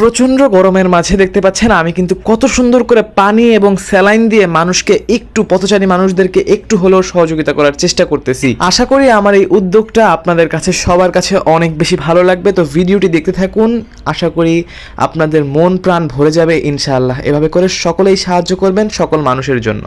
প্রচণ্ড গরমের মাঝে দেখতে পাচ্ছেন, আমি কিন্তু কত সুন্দর করে পানি এবং স্যালাইন দিয়ে মানুষকে একটু পথচারী মানুষদেরকে একটু হলেও সহযোগিতা করার চেষ্টা করতেছি। আশা করি আমার এই উদ্যোগটা আপনাদের কাছে, সবার কাছে অনেক বেশি ভালো লাগবে। তো ভিডিওটি দেখতে থাকুন, আশা করি আপনাদের মন প্রাণ ভরে যাবে ইনশাআল্লাহ। এভাবে করে সকলেই সাহায্য করবেন সকল মানুষের জন্য।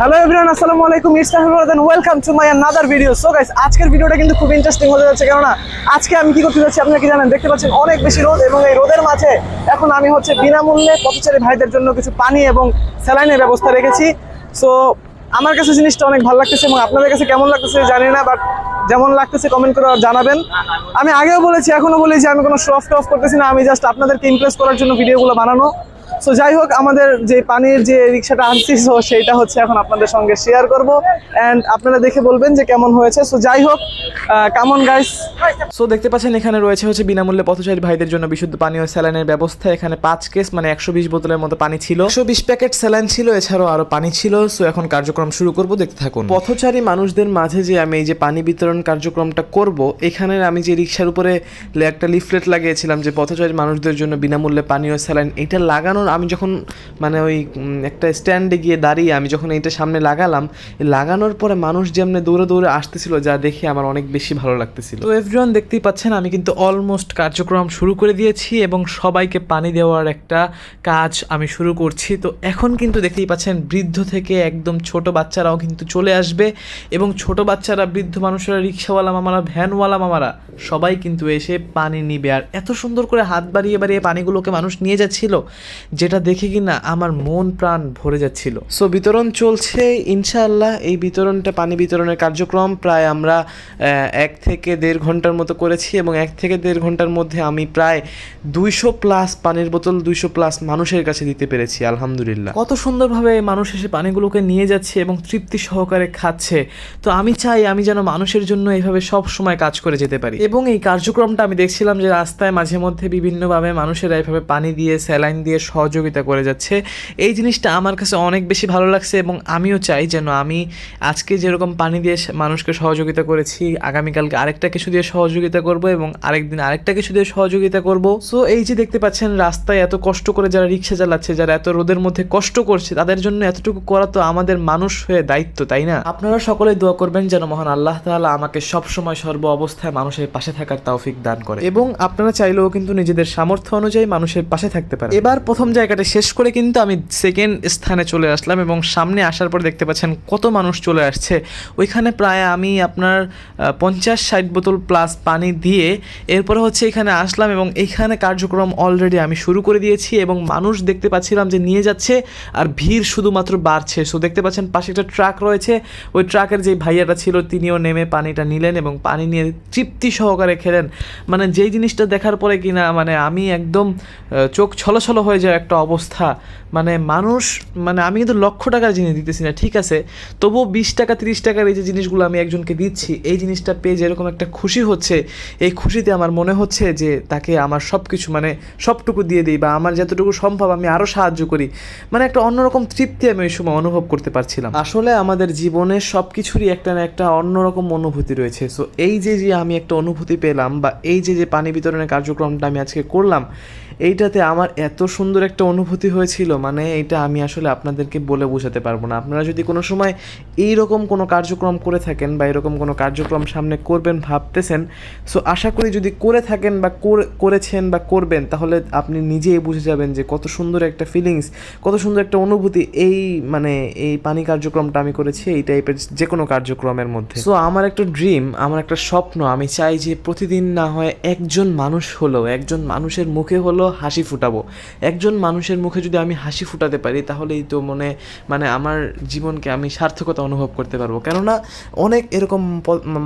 হ্যালো এভরিওয়ান আসসালামু আলাইকুম it's Mahmud welcome to my another video so guys আজকের ভিডিওটা কিন্তু খুব ইন্টারেস্টিং হতে যাচ্ছে, কেননা আজকে আমি কি করতে যাচ্ছি আপনারা কি জানেন? দেখতে পাচ্ছেন অনেক বেশি রোদ এবং এই রোদের মাঝে এখন আমি হচ্ছে বিনামূল্যে পথচারী ভাইদের জন্য কিছু পানি এবং স্যালাইনের ব্যবস্থা রেখেছি। সো আমার কাছে জিনিসটা অনেক ভালো লাগতেছে এবং আপনাদের কাছে কেমন লাগতেছে জানি না বাট যেমন লাগতেছে কমেন্ট করে জানাবেন। আমি আগেও বলেছি এখনও বলেছি, আমি কোনো শো অফ টফ করতেছি না, আমি জাস্ট আপনাদেরকে ইমপ্রেস করার জন্য ভিডিওগুলো বানানো। সো যাই হোক আমাদের যে পানির যে রিক্সাটা আনছি সো সেইটা হচ্ছে এখন আপনাদের সঙ্গে শেয়ার করব। অ্যান্ড আপনারা দেখে বলবেন যে কেমন হয়েছে। সো যাই হোক কেমন গাইস সো দেখতে পাচ্ছেন এখানে রয়েছে হচ্ছে বিনামূল্যে পথচারী ভাইদের জন্য বিশুদ্ধ পানি ও স্যালাইনের ব্যবস্থা। এখানে পাঁচ কেস মানে একশো বিশ বোতলের মতো পানি ছিল। একশো বিশ প্যাকেট স্যালাইন ছিল এছাড়াও আরও পানি ছিল। সো এখন কার্যক্রম শুরু করব দেখতে থাকুন। পথচারী মানুষদের মাঝে যে আমি এই যে পানি বিতরণ কার্যক্রমটা করব এখানে আমি যে রিক্সার উপরে একটা লিফলেট লাগিয়েছিলাম যে পথচারী মানুষদের জন্য বিনামূল্যে পানি ও স্যালাইন এটা লাগানোর আমি যখন মানে ওই একটা স্ট্যান্ডে গিয়ে দাঁড়িয়ে আমি যখন এইটা সামনে লাগালাম লাগানোর পরে মানুষ যেমনি দৌড়ে দৌড়ে আসতেছিল, যা দেখে আমার অনেক বেশি ভালো লাগতেছিল। তো এভরিওয়ান দেখতেই পাচ্ছেন, আমি কিন্তু অলমোস্ট কার্যক্রম শুরু করে দিয়েছি এবং সবাইকে পানি দেওয়ার একটা কাজ আমি শুরু করছি। তো এখন কিন্তু দেখতেই পাচ্ছেন, বৃদ্ধ থেকে একদম ছোট বাচ্চারাও কিন্তু চলে আসবে এবং ছোট বাচ্চারা, বৃদ্ধ মানুষেরা, রিক্সাওয়ালা মামারা, ভ্যানওয়ালা মামারা, সবাই কিন্তু এসে পানি নিবে। আর এত সুন্দর করে হাত বাড়িয়ে বাড়িয়ে পানিগুলোকে মানুষ নিয়ে যাচ্ছিল যেটা দেখে কিনা আমার মন প্রাণ ভরে যাচ্ছিল। সো বিতরণ চলছে ইনশাআল্লাহ এই বিতরণটা পানি বিতরণের কার্যক্রম। প্রায় আমরা এক থেকে দেড় ঘণ্টার মতো করেছি এবং এক থেকে দেড় ঘণ্টার মধ্যে আমি প্রায় দুইশো প্লাস পানির বোতল দুইশো প্লাস মানুষের কাছে দিতে পেরেছি আলহামদুলিল্লাহ। কত সুন্দরভাবে মানুষ এসে পানিগুলোকে নিয়ে যাচ্ছে এবং তৃপ্তি সহকারে খাচ্ছে। তো আমি চাই আমি যেন মানুষের জন্য এইভাবে সব সময় কাজ করে যেতে পারি। এবং এই কার্যক্রমটা আমি দেখছিলাম যে রাস্তায় মাঝে মধ্যে বিভিন্নভাবে মানুষেরা এইভাবে পানি দিয়ে স্যালাইন দিয়ে সহযোগিতা করে যাচ্ছে। এই জিনিসটা আমার কাছে অনেক বেশি ভালো লাগছে এবং আমিও চাই যেন আমি আজকে যেরকম পানি দিয়ে মানুষকে সহযোগিতা করেছি, আগামীকালকে আরেকটা কিছু দিয়ে সহযোগিতা করব এবং আরেকদিন আরেকটা কিছু দিয়ে সহযোগিতা করব। সো এই যে দেখতে পাচ্ছেন, রাস্তায় এত কষ্ট করে যারা রিক্সা চালাচ্ছে, যারা এত রোদের মধ্যে কষ্ট করছে, তাদের জন্য এতটুকু করা তো আমাদের মানুষ হয়ে দায়িত্ব, তাই না? আপনারা সকলে দোয়া করবেন যেন মহান আল্লাহ তাআলা আমাকে সব সময় সর্ব অবস্থায় মানুষের পাশে থাকার তৌফিক দান করে। এবং আপনারা চাইলেও কিন্তু নিজেদের সামর্থ্য অনুযায়ী মানুষের পাশে থাকতে পারেন। এবার প্রথম জায়গাটা শেষ করে কিন্তু আমি সেকেন্ড স্থানে চলে আসলাম এবং সামনে আসার পর দেখতে পাচ্ছেন কত মানুষ চলে আসছে। ওইখানে প্রায় আমি আপনার পঞ্চাশ ষাট বোতল প্লাস পানি দিয়ে এরপরে হচ্ছে এখানে আসলাম এবং এইখানে কার্যক্রম অলরেডি আমি শুরু করে দিয়েছি এবং মানুষ দেখতে পাচ্ছিলাম যে নিয়ে যাচ্ছে আর ভিড় শুধুমাত্র বাড়ছে। সো দেখতে পাচ্ছেন পাশে একটা ট্রাক রয়েছে। ওই ট্রাকের যে ভাইয়াটা ছিল তিনিও নেমে পানিটা নিলেন এবং পানি নিয়ে তৃপ্তি সহকারে খেলেন। মানে যেই জিনিসটা দেখার পরে কিনা মানে আমি একদম চোখ ছলছল হয়ে যায়। একটা অবস্থা। মানে মানুষ মানে আমি কিন্তু লক্ষ টাকার জিনিস দিতেছি না, ঠিক আছে? তবুও বিশ টাকা, তিরিশ টাকার এই যে জিনিসগুলো আমি একজনকে দিচ্ছি, এই জিনিসটা পেয়ে যেরকম একটা খুশি হচ্ছে, এই খুশিতে আমার মনে হচ্ছে যে তাকে আমার সব কিছু মানে সবটুকু দিয়ে দিই বা আমার যতটুকু সম্ভব আমি আরও সাহায্য করি। মানে একটা অন্যরকম তৃপ্তি আমি ওই সময় অনুভব করতে পারছিলাম। আসলে আমাদের জীবনে সব কিছুরই একটা না একটা অন্যরকম অনুভূতি রয়েছে। সো এই যে যে আমি একটা অনুভূতি পেলাম বা এই যে যে পানি বিতরণের কার্যক্রমটা আমি আজকে করলাম, এইটাতে আমার এত সুন্দর একটা অনুভূতি হয়েছিল মানে এটা আমি আসলে আপনাদেরকে বলে বোঝাতে পারব না। আপনারা যদি কোনো সময় এই রকম কোনো কার্যক্রম করে থাকেন বা এরকম কোনো কার্যক্রম সামনে করবেন, ভাবতেছেন, সো আশা করি যদি করে থাকেন বা করে- করেছেন বা করবেন, তাহলে আপনি নিজেই বুঝে যাবেন যে কত সুন্দর একটা ফিলিংস কত সুন্দর একটা অনুভূতি এই মানে এই পানি কার্যক্রমটা আমি করেছি, এই টাইপের যে কোনো কার্যক্রমের মধ্যে। সো আমার একটা ড্রিম আমার একটা স্বপ্ন, আমি চাই যে প্রতিদিন না হয় একজন মানুষ হলেও, একজন মানুষের মুখে হলো হাসি ফুটাবো, একজন মানুষের মুখে যদি আমি হাসি ফুটাতে পারি, তাহলেই তো মনে মানে আমার জীবনকে আমি সার্থকতা অনুভব করতে পারব। কেননা অনেক এরকম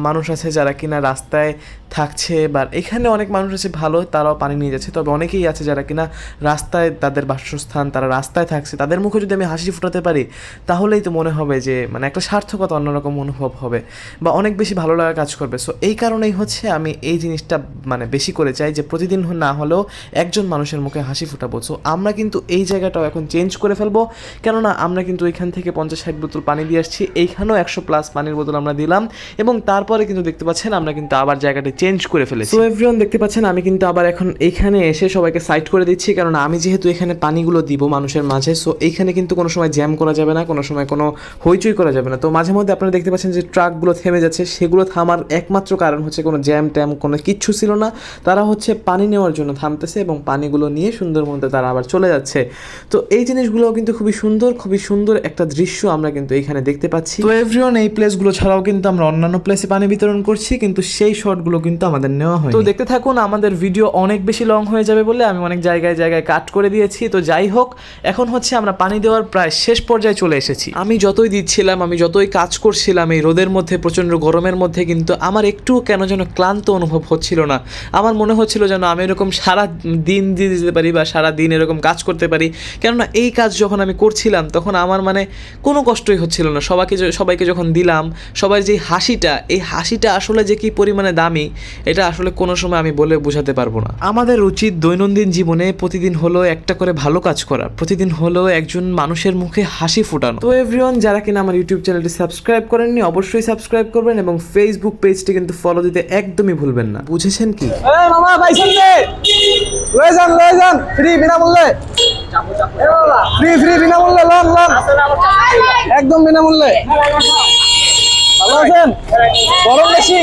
মানুষ আছে যারা কিনা রাস্তায় থাকছে বা এখানে অনেক মানুষ আছে ভালো, তারাও পানি নিয়ে যাচ্ছে। তবে অনেকেই আছে যারা কিনা রাস্তায় তাদের বাসস্থান, তারা রাস্তায় থাকছে, তাদের মুখে যদি আমি হাসি ফুটাতে পারি, তাহলেই তো মনে হবে যে মানে একটা সার্থকতা অন্যরকম অনুভব হবে বা অনেক বেশি ভালো লাগা কাজ করবে। সো এই কারণেই হচ্ছে আমি এই জিনিসটা মানে বেশি করে চাই যে প্রতিদিন না হলেও একজন মানুষের মুখে হাসি ফুটাবো। সো আমরা কিন্তু এই জায়গাটাও এখন চেঞ্জ করে ফেলব। কেননা আমরা কিন্তু এখান থেকে পঞ্চাশ ষাট বোতল পানি দিয়ে আসছি। এইখানেও একশো প্লাস পানির বোতল আমরা দিলাম এবং তারপরে কিন্তু দেখতে পাচ্ছেন আমরা কিন্তু আবার জায়গাটা চেঞ্জ করে ফেলেছি। তো এভরিওয়ান দেখতে পাচ্ছেন আমি কিন্তু আবার এখন এখানে এসে সবাইকে সাইড করে দিচ্ছি। কারণ আমি যেহেতু এখানে পানিগুলো দিব মানুষের মাঝে সো এইখানে কিন্তু কোনো সময় জ্যাম করা যাবে না, কোনো সময় কোনো হইচই করা যাবে না। তো মাঝে মধ্যে আপনারা দেখতে পাচ্ছেন যে ট্রাকগুলো থেমে যাচ্ছে। সেগুলো থামার একমাত্র কারণ হচ্ছে কোনো জ্যাম ট্যাম কোনো কিচ্ছু ছিল না। তারা হচ্ছে পানি নেওয়ার জন্য থামতেছে এবং পানিগুলো নিয়ে সুন্দর মধ্যে তারা আবার চলে যাচ্ছে। তো এই জিনিসগুলো কিন্তু খুবই সুন্দর খুবই সুন্দর একটা দৃশ্য আমরা কিন্তু এখানে দেখতে পাচ্ছি। তো এভরিওয়ান এই প্লেসগুলো ছাড়াও কিন্তু আমরা অন্যান্য প্লেসে পানি বিতরণ করছি কিন্তু সেই শটগুলো কিন্তু আমাদের নেওয়া হয় তো দেখতে থাকুন আমাদের ভিডিও অনেক বেশি লং হয়ে যাবে বলে আমি অনেক জায়গায় জায়গায় কাট করে দিয়েছি। তো যাই হোক এখন হচ্ছে আমরা পানি দেওয়ার প্রায় শেষ পর্যায়ে চলে এসেছি। আমি যতই দিচ্ছিলাম আমি যতই কাজ করছিলাম এই রোদের মধ্যে প্রচণ্ড গরমের মধ্যে কিন্তু আমার একটুও কেন যেন ক্লান্ত অনুভব হচ্ছিল না। আমার মনে হচ্ছিল যেন আমি এরকম সারা দিন দিয়ে দিতে পারি বা সারা দিন এরকম কাজ করতে পারি। কেননা এই কাজ যখন আমি করছিলাম, তখন আমার মানে কোনো কষ্টই হচ্ছিল না। সবাইকে সবাইকে যখন দিলাম সবার যে হাসিটা, এই হাসিটা আসলে যে কি পরিমাণে দামি, এটা আসলে কোনো সময় আমি বলে বোঝাতে পারব না। আমাদের উচিত দৈনন্দিন জীবনে প্রতিদিন হলো একটা করে ভালো কাজ করা। প্রতিদিন হলো একজন মানুষের মুখে হাসি ফোটানো। তো এভরিওয়ান যারা কিনা আমার ইউটিউব চ্যানেলটি সাবস্ক্রাইব করেননি, অবশ্যই সাবস্ক্রাইব করবেন এবং ফেসবুক পেজটি কিন্তু ফলো দিতে একদমই ভুলবেন না। বুঝেছেন কি? বিনামূল্যে ফ্রি ফ্রি বিনামূল্যে লন লন একদম বিনামূল্যে। ভালো আছেন? গরম বেশি।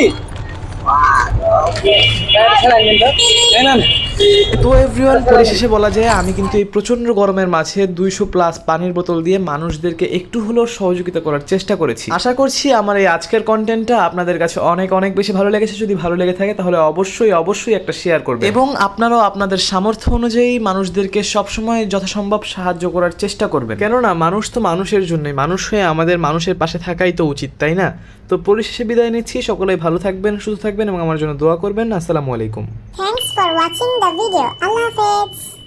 তো এভরিওয়ান পরিশেষে বলা যায়, আমি কিন্তু এই প্রচণ্ড গরমের মাঝে দুইশো প্লাস পানির বোতল দিয়ে মানুষদেরকে একটু হলেও সহযোগিতা করার চেষ্টা করেছি। আশা করছি আমার এই আজকের কন্টেন্টটা আপনাদের কাছে অনেক অনেক বেশি ভালো লেগেছে। যদি ভালো লেগে থাকে, তাহলে অবশ্যই অবশ্যই একটা শেয়ার করবেন। এবং আপনারাও আপনাদের সামর্থ্য অনুযায়ী মানুষদেরকে সবসময় যথাসম্ভব সাহায্য করার চেষ্টা করবেন। কেননা, মানুষ তো মানুষের জন্যই। মানুষ হয়ে আমাদের মানুষের পাশে থাকাই তো উচিত, তাই না? তো পরিশেষে বিদায় নিচ্ছি। সকলেই ভালো থাকবেন, সুস্থ থাকবেন এবং আমার জন্য দোয়া করবেন। আসসালামু আলাইকুম। Watching the video. Allah Hafiz.